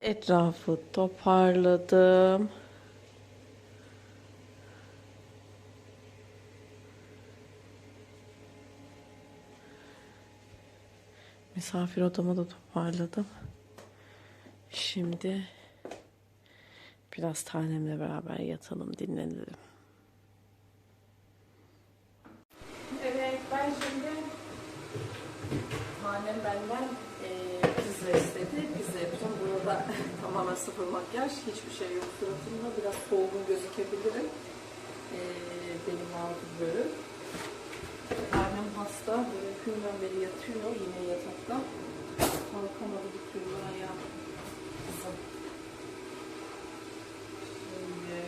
Etrafı toparladım. Misafir odamı da toparladım. Şimdi biraz tanemle beraber yatalım, dinlenelim. Evet, ben şimdi Tanem benden eee pizza istedi. Tamamen sıfır makyaj. Hiçbir şey yok suratımda. Biraz solgun gözükebilirim. Eee benim aldım böyle. Tanem hasta. Böyle günden beri yatıyor. Yine yatakta. Kalkamadı bir türlü ayağa. Kızım. Şimdi...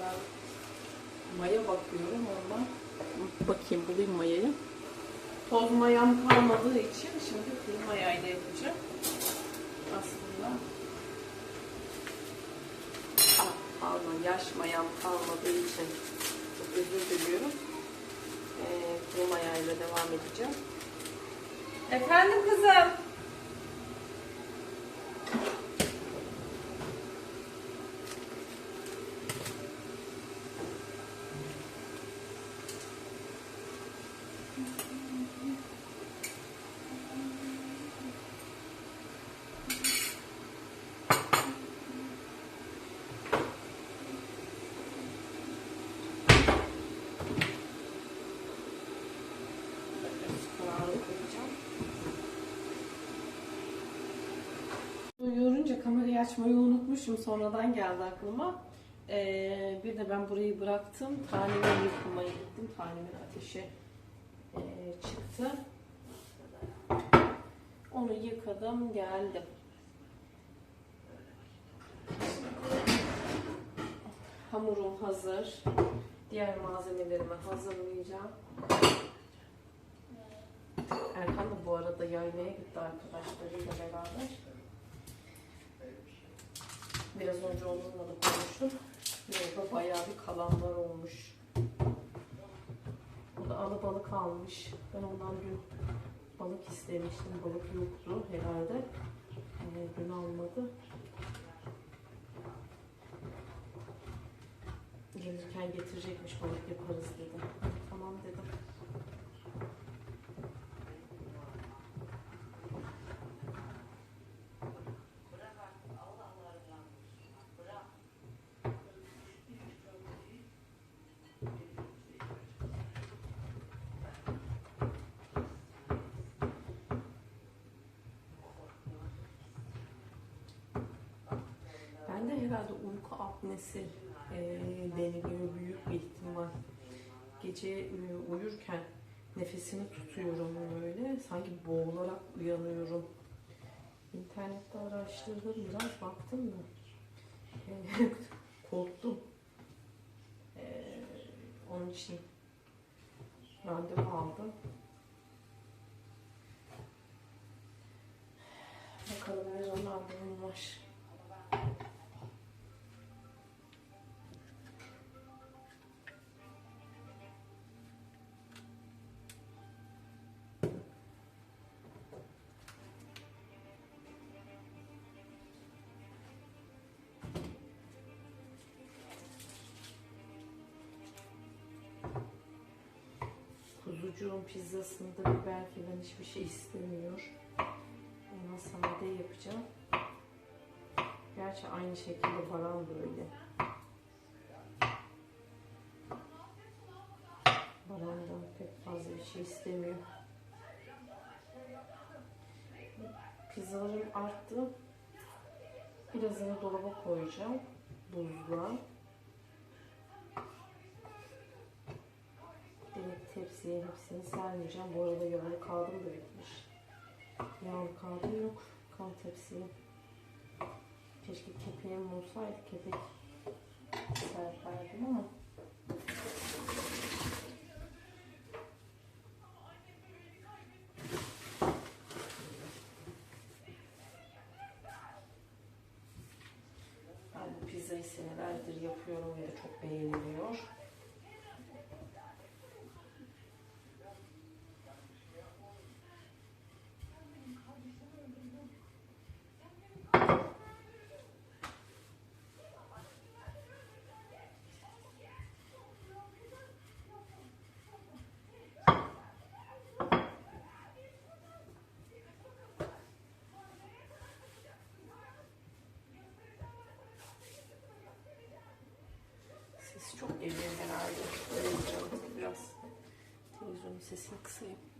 Ben Maya bakıyorum ama bakayım bulayım mayayı. Toz mayam kalmadığı için şimdi kuru mayayla yapacağım. Aslında pardon yaş mayam kalmadığı için çok özür diliyorum. Ee, kuru mayayla devam edeceğim. Efendim kızım. Karanlık yapacağım. Kamerayı açmayı unutmuşum. Sonradan geldi aklıma. Ee, bir de ben burayı bıraktım. Tanemin yıkamaya gittim. Tanemin ateşi ee, çıktı. Onu yıkadım, geldim. Hamurum hazır. Diğer malzemelerimi hazırlayacağım. Erkan da bu arada yaylaya gitti arkadaşlarıyla beraber. Biraz önce onunla da konuştum. Yolda bayağı bir kalanlar olmuş. O da alabalık almış. Ben ondan dün balık istemiştim. Balık yoktu herhalde. Ee, dün almadı. Gelirken getirecekmiş balık yaparız dedi. Tamam dedim. Bende herhalde uyku apnesi e, deniliyor büyük bir ihtimal. Gece e, uyurken nefesimi tutuyorum böyle. Sanki boğularak uyanıyorum. İnternette araştırdım biraz baktım da e, korktum. E, onun için randevu aldım. Bakalım ne zaman randevum var. Kuzucuğun pizzasında biber falan hiçbir şey istemiyor. Ona sade yapacağım. Gerçi aynı şekilde Baran böyle. Baran'dan pek fazla bir şey istemiyor. Pizzalarım arttı. Birazını dolaba koyacağım. Buzluğa. Tepsiye hepsini sermeyeceğim. Bu arada yağlı kağıdım da bitmiş. Yağlı kağıdım yok. Kan tepsiye. Keşke kepeğim olsaydı kepek serperdim ama. Ben bu pizzayı senelerdir yapıyorum ve çok beğeniliyor. c'est ça que c'est.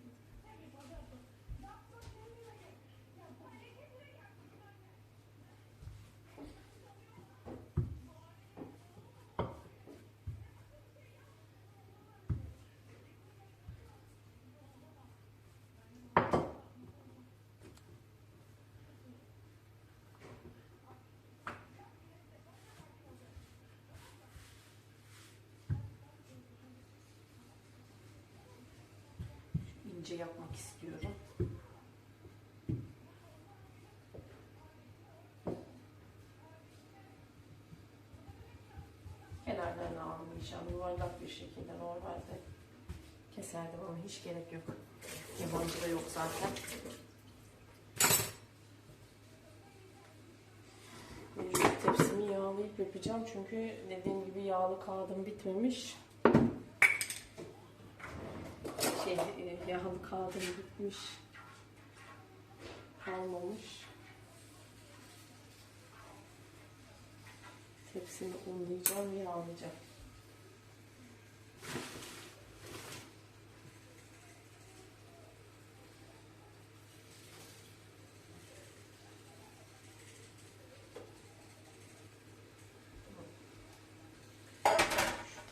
İnce yapmak istiyorum. Kenarlarını almayacağım. Yuvarlak bir şekilde normalde keserdim ama hiç gerek yok. Yabancı da yok zaten. Tepsimi yağlayıp yapacağım çünkü dediğim gibi yağlı kağıdım bitmemiş şey e, yağlı kağıdım bitmiş. Kalmamış. Tepsini unlayacağım yağlayacağım.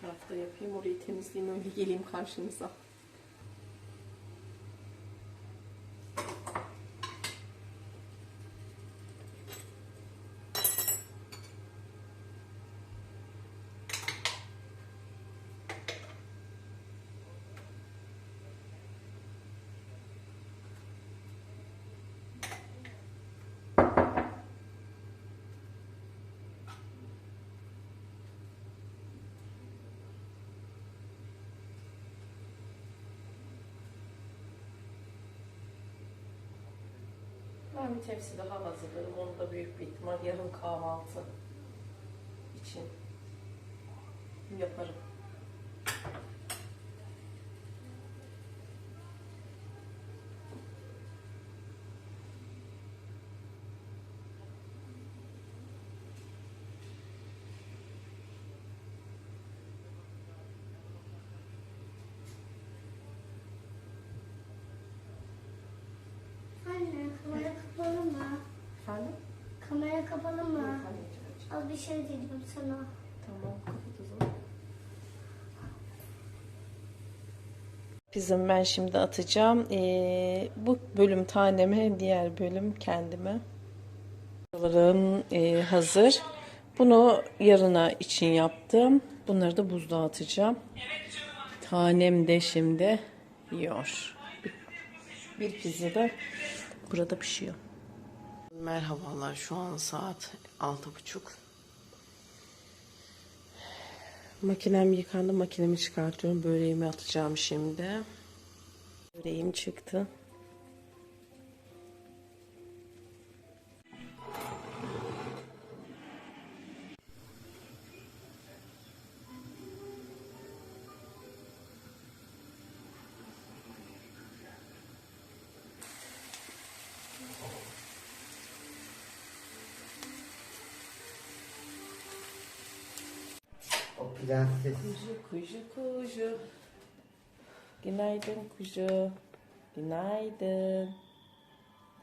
Tarafta yapayım, orayı temizleyeyim, öyle geleyim karşınıza. Ben bir tepsi daha hazırlarım. Onu da büyük bir ihtimal yarın kahvaltı için yaparım. Anne kamera kapalı mı? Efendim? Kamera kapalı mı? Az bir şey dedim sana. Tamam kapat o zaman. Pizzamı ben şimdi atacağım. Ee, bu bölüm taneme, diğer bölüm kendime. Pizzalarım e, hazır. Bunu yarına için yaptım. Bunları da buzluğa atacağım. Tanem de şimdi yiyor. Bir pizza da burada pişiyor. Merhabalar. Şu an saat altı buçuk. Makinem yıkandı. Makinemi çıkartıyorum. Böreğimi atacağım şimdi. Böreğim çıktı. Prenses. Kuzu kuzu kuzu. Günaydın kuzu. Günaydın.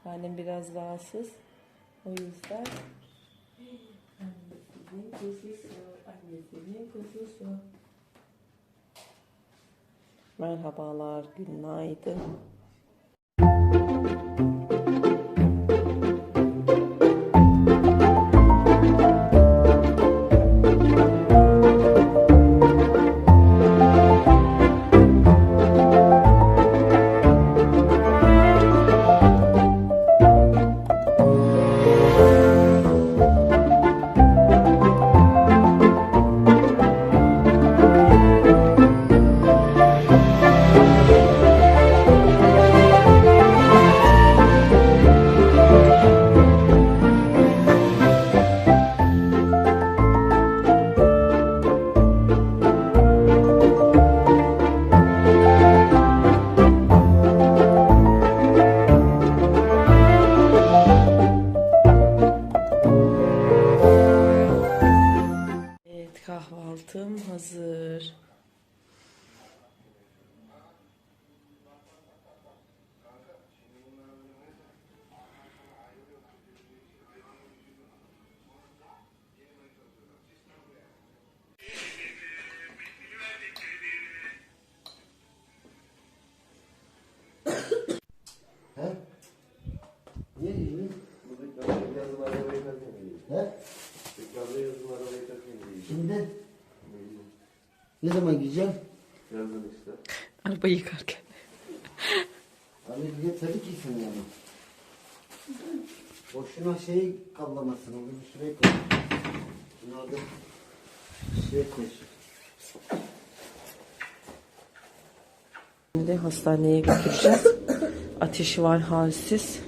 Tanem biraz rahatsız. O yüzden. Annesinin kuzusu. Annesinin kuzusu. Merhabalar. Günaydın. Ne zaman gideceğim? Yazın işte. Araba yıkarken. Abi bir tabii ki sen yani. Boşuna şey kallamasın. Onu bir şuraya koy. Bunu alıp şuraya koy. Şimdi hastaneye götüreceğiz. Ateşi var halsiz.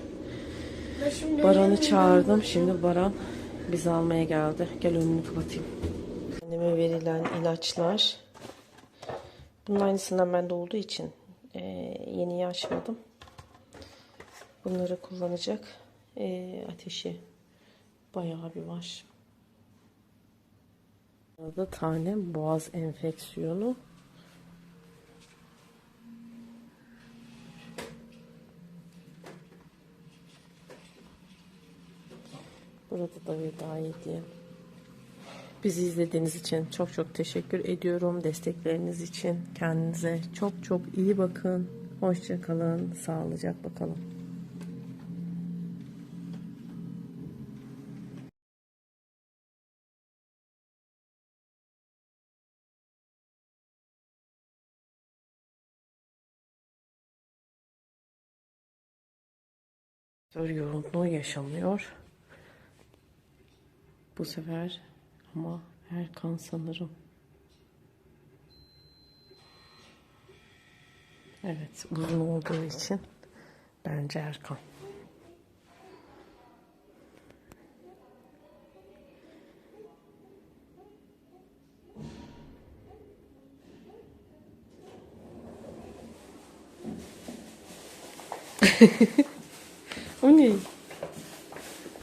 Baran'ı çağırdım. Şimdi Baran bizi almaya geldi. Gel önünü kapatayım. Anneme verilen ilaçlar. Bunun aynısından bende olduğu için eee yeniyi açmadım. Bunları kullanacak. Eee, ateşi bayağı bir var. Burada tane boğaz enfeksiyonu. Burada da veda edeyim. Bizi izlediğiniz için çok çok teşekkür ediyorum. Destekleriniz için kendinize çok çok iyi bakın. Hoşça kalın. Sağlıcakla kalın. Yoğunluğu yaşanıyor. Bu sefer ama Erkan sanırım. Evet uzun olduğu için bence Erkan. o ne?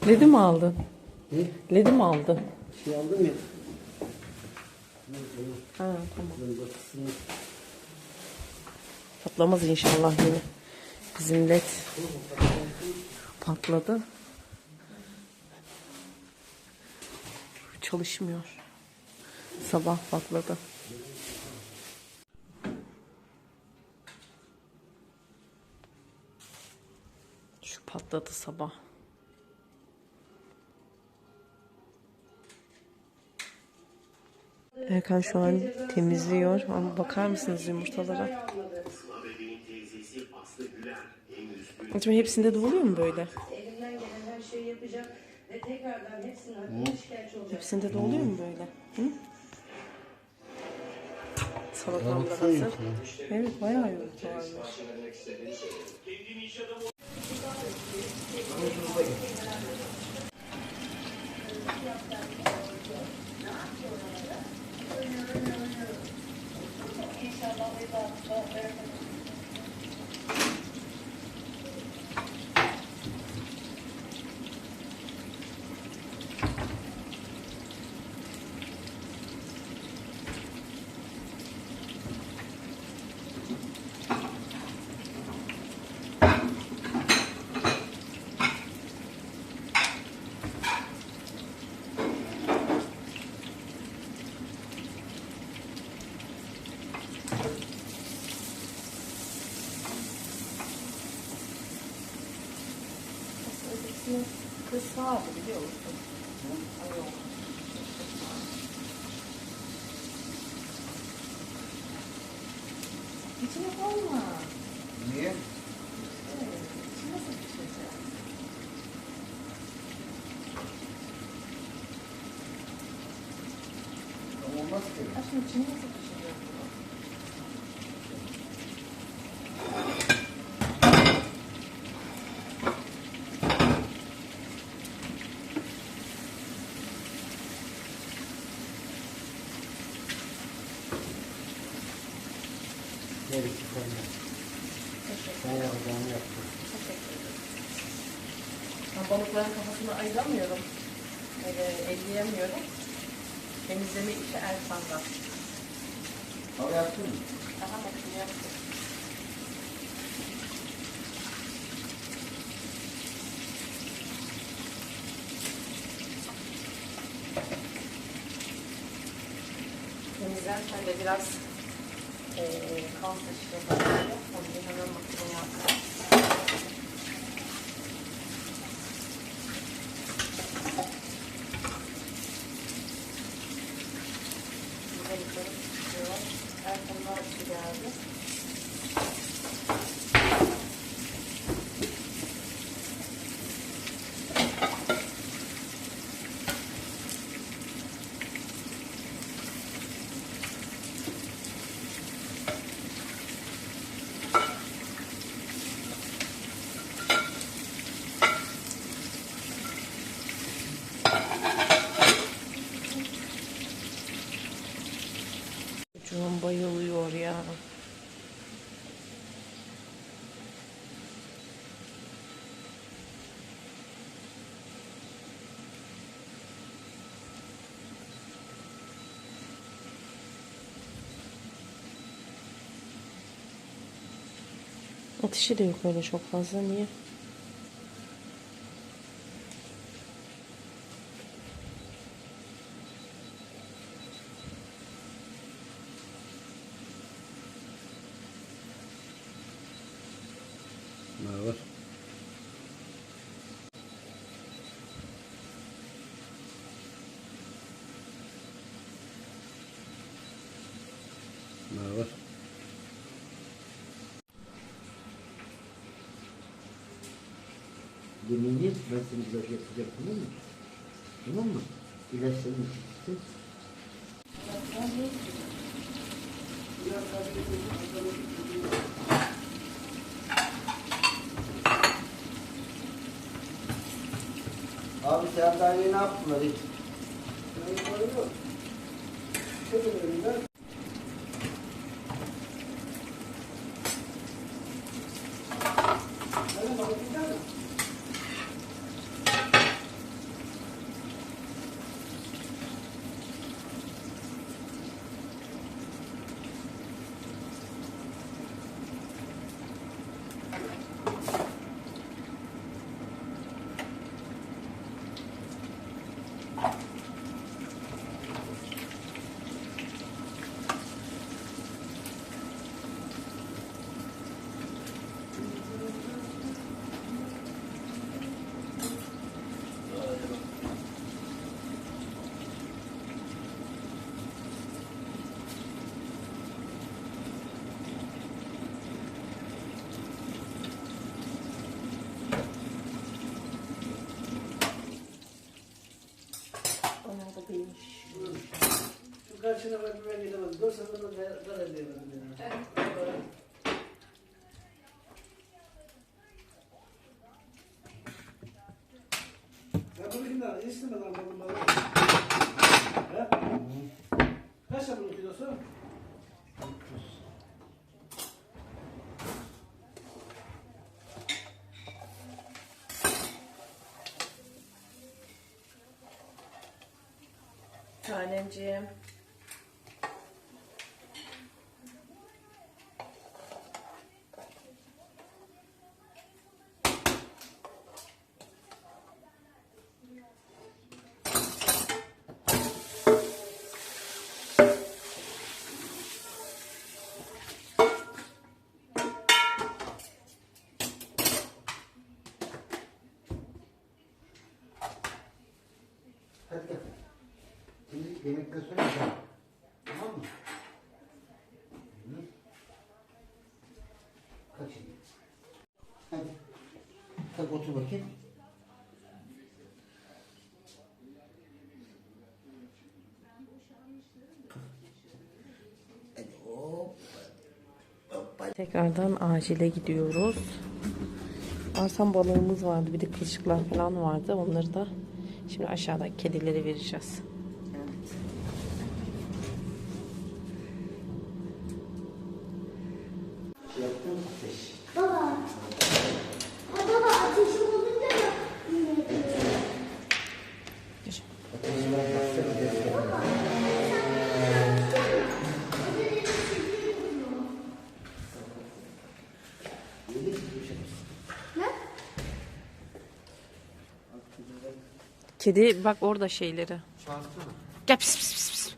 Ledi mi aldın? Ne? Ledi mi aldın? Şey aldım ya. Ha tamam. Patlamaz inşallah yine. Bizim led patladı. Çalışmıyor. Sabah patladı. Şu patladı sabah. Erkan şu an temizliyor ama bakar mısınız yumurtalara? Acaba hepsinde de oluyor mu böyle? Hepsinde de oluyor mu böyle? Hı? Salatam da hazır. Evet bayağı yoğurt varmış. そうです。Abi biliyor musun? İçine koyma. Niye? Evet, içine nasıl pişirecek? Olmaz ki. Aşkım içine nasıl pişirecek bunu? Neresi koyma. Ben yapacağımı yaptım. Balıkların kafasını ayıramıyorum. Öyle elleyemiyorum. Temizleme işi Ersan'da. Ama yaptın mı? Daha bakın yaptım. Temizlerken de biraz eee kan taşıyor. Onu hemen makineye atar. Canım bayılıyor ya. Ateşi de yok öyle çok fazla. Niye? Var? Yemeğini yap, ben seni biraz yapacağım tamam mı? Tamam mı? İlaçlarını içeceksin. Abi sen daha ne yaptılar hiç? Onlar karşına bak ben gidemedim. Dur sen bunu da da edemedim ya. Ya bunu kimden istemeden almadım bana. He? Kaç bunun kilosu? Tanemciğim. Gel. Tamam mı? Şimdi. Hadi. Kalk otur bakayım. Tekrardan acile gidiyoruz. Arsan balığımız vardı. Bir de kılçıklar falan vardı. Onları da şimdi aşağıda kedilere vereceğiz. Kedi bak orada şeyleri. Çağırsana. Gel pis pis pis pis.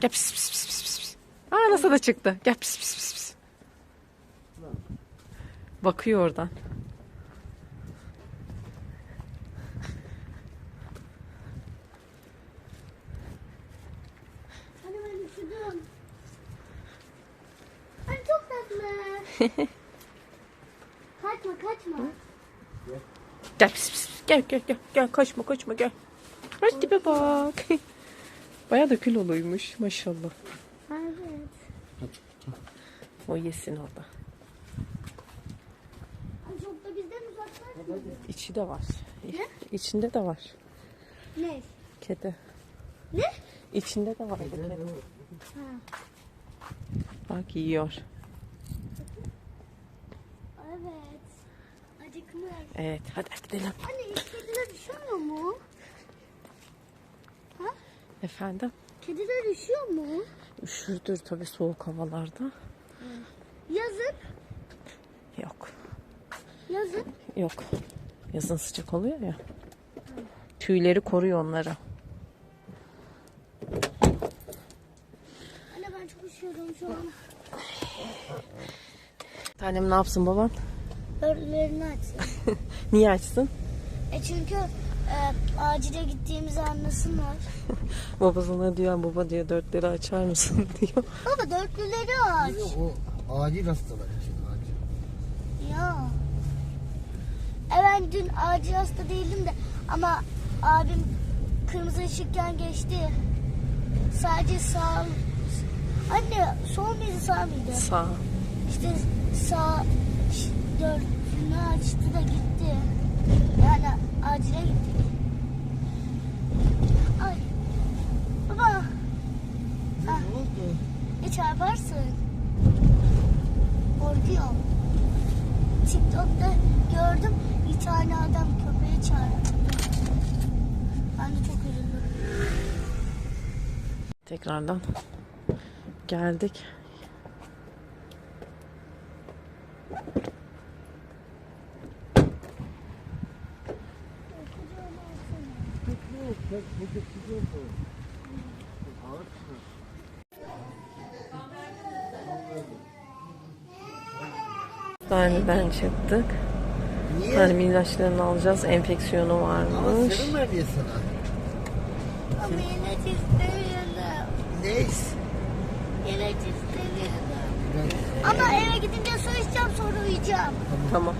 Gel pis pis pis pis. Aa nasıl da çıktı. Gel pis pis pis pis. Bakıyor oradan. Hani ben üşüdüm. Ay çok tatlı. kaçma kaçma. Gel pis pis. pis. Gel gel gel. Gel kaçma kaçma gel. Ay tipe bak. Baya da kiloluymuş maşallah. Evet. O yesin orada. Çok da bizden uzaklar. İçi de var. Ne? İçinde de var. Ne? Kedi. Ne? İçinde de var kedi. Bak yiyor. Evet. Acıkmış. Evet hadi gidelim. Anne kediler üşümüyor mu? Efendim? Kediler üşüyor mu? Üşürdür tabii soğuk havalarda. Yazın. Yok. Yazın. Yok. Yazın sıcak oluyor ya. Tüyleri koruyor onları. Anne ben çok üşüyorum şu an. Tanem ne yapsın baban? Örtülerini açsın. Niye açsın? E çünkü e, acile gittiğimizi anlasınlar. Babasına diyor baba diyor dörtleri açar mısın diyor. Baba dörtlüleri aç. O acil hastalar için acil. Ya. E ben dün acil hasta değildim de ama abim kırmızı ışıkken geçti. Sadece sağ... Anne sol muydu sağ mıydı? Sağ. İşte sağ dörtlüğünü açtı da gitti. Yani acile gittik. Ay. Baba. Ne oldu? ne çarparsın? Korkuyorum. TikTok'ta gördüm bir tane adam köpeğe çarptı. Ben de çok üzüldüm. Tekrardan geldik. Hastaneden çıktık. Niye? Hani ilaçlarını alacağız. Enfeksiyonu varmış. Serum ver diye sana. Ama ilaç istemiyorum. Neyse. İlaç istemiyorum. Ama eve gidince su içeceğim sonra uyuyacağım. Tamam.